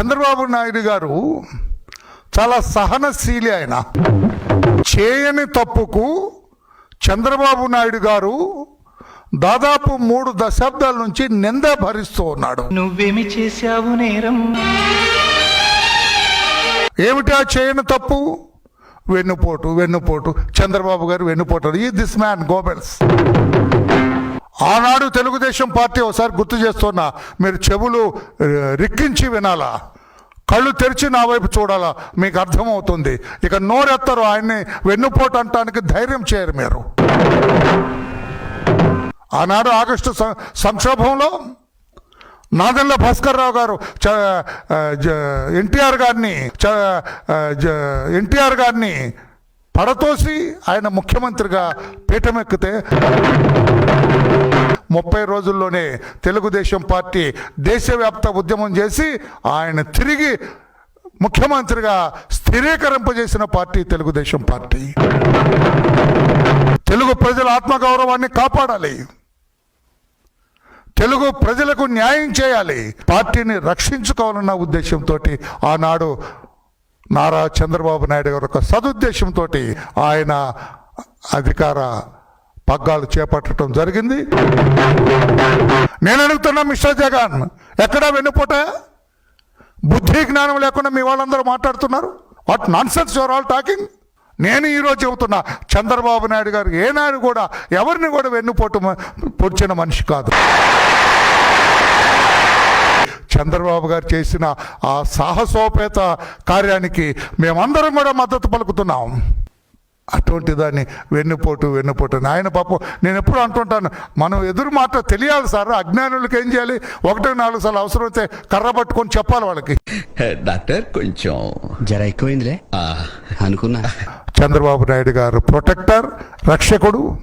చంద్రబాబు నాయుడు గారు చాలా సహనశీలి ఆయన. చేయని తప్పుకు చంద్రబాబు నాయుడు గారు దాదాపు మూడు దశాబ్దాల నుంచి నింద భరిస్తూ ఉన్నాడు. నువ్వేమి చేశావు నేరం? ఏమిటి చేయని తప్పు? వెన్నుపోటు వెన్నుపోటు. చంద్రబాబు గారు వెన్నుపోటు. ఈ దిస్ మ్యాన్ గోబెల్స్ ఆనాడు తెలుగుదేశం పార్టీ ఒకసారి గుర్తు చేస్తున్నా మీరు చెవులు రిక్కించి వినాలా? కళ్ళు తెరిచి నా వైపు చూడాలా? మీకు అర్థమవుతుంది. ఇక నోరెత్తరు ఆయన్ని వెన్నుపోటు అంటానికి ధైర్యం చేయరు మీరు. ఆనాడు ఆగస్టు సంక్షోభంలో నాదెల్ల భాస్కర్ రావు గారు చ- జ- ఎన్టీఆర్ గారిని చ- ఎన్టీఆర్ గారిని పడతోసి ఆయన ముఖ్యమంత్రిగా పీఠమెక్కితే ముప్పై రోజుల్లోనే తెలుగుదేశం పార్టీ దేశవ్యాప్త ఉద్యమం చేసి ఆయన తిరిగి ముఖ్యమంత్రిగా స్థిరీకరింపజేసిన పార్టీ తెలుగుదేశం పార్టీ. తెలుగు ప్రజల ఆత్మగౌరవాన్ని కాపాడాలి. తెలుగు ప్రజలకు న్యాయం చేయాలి. పార్టీని రక్షించుకోవాలన్న ఉద్దేశంతో ఆనాడు నారా చంద్రబాబు నాయుడు గారి యొక్క సదుద్దేశంతో ఆయన అధికార పగ్గాలు చేపట్టడం జరిగింది. నేను అడుగుతున్నా మిస్టర్ జగన్ ఎక్కడా వెన్నుపోట? బుద్ధి జ్ఞానం లేకుండా మీ వాళ్ళందరూ మాట్లాడుతున్నారు. What nonsense your all talking నేను ఈరోజు చెబుతున్నా చంద్రబాబు నాయుడు గారు ఏనాడు కూడా ఎవరిని కూడా వెన్నుపోటు పొడిచిన మనిషి కాదు. చంద్రబాబు గారు చేసిన ఆ సాహసోపేత కార్యానికి మేమందరం కూడా మద్దతు పలుకుతున్నాం. అటువంటి దాన్ని వెన్నుపోటు వెన్నుపోటు అని. ఆయన పాపం నేను ఎప్పుడు అంటుంటాను మనం ఎదురు మాట తెలియాలి సార్ అజ్ఞానులకు ఏం చేయాలి? ఒకటి నాలుగు సార్లు అవసరమైతే కర్ర పట్టుకొని చెప్పాలి వాళ్ళకి. డాక్టర్ కొంచెం. జర ఎక్కువైందిలే. ఆ, అనుకున్నా. చంద్రబాబు నాయుడు గారు ప్రొటెక్టర్ రక్షకుడు.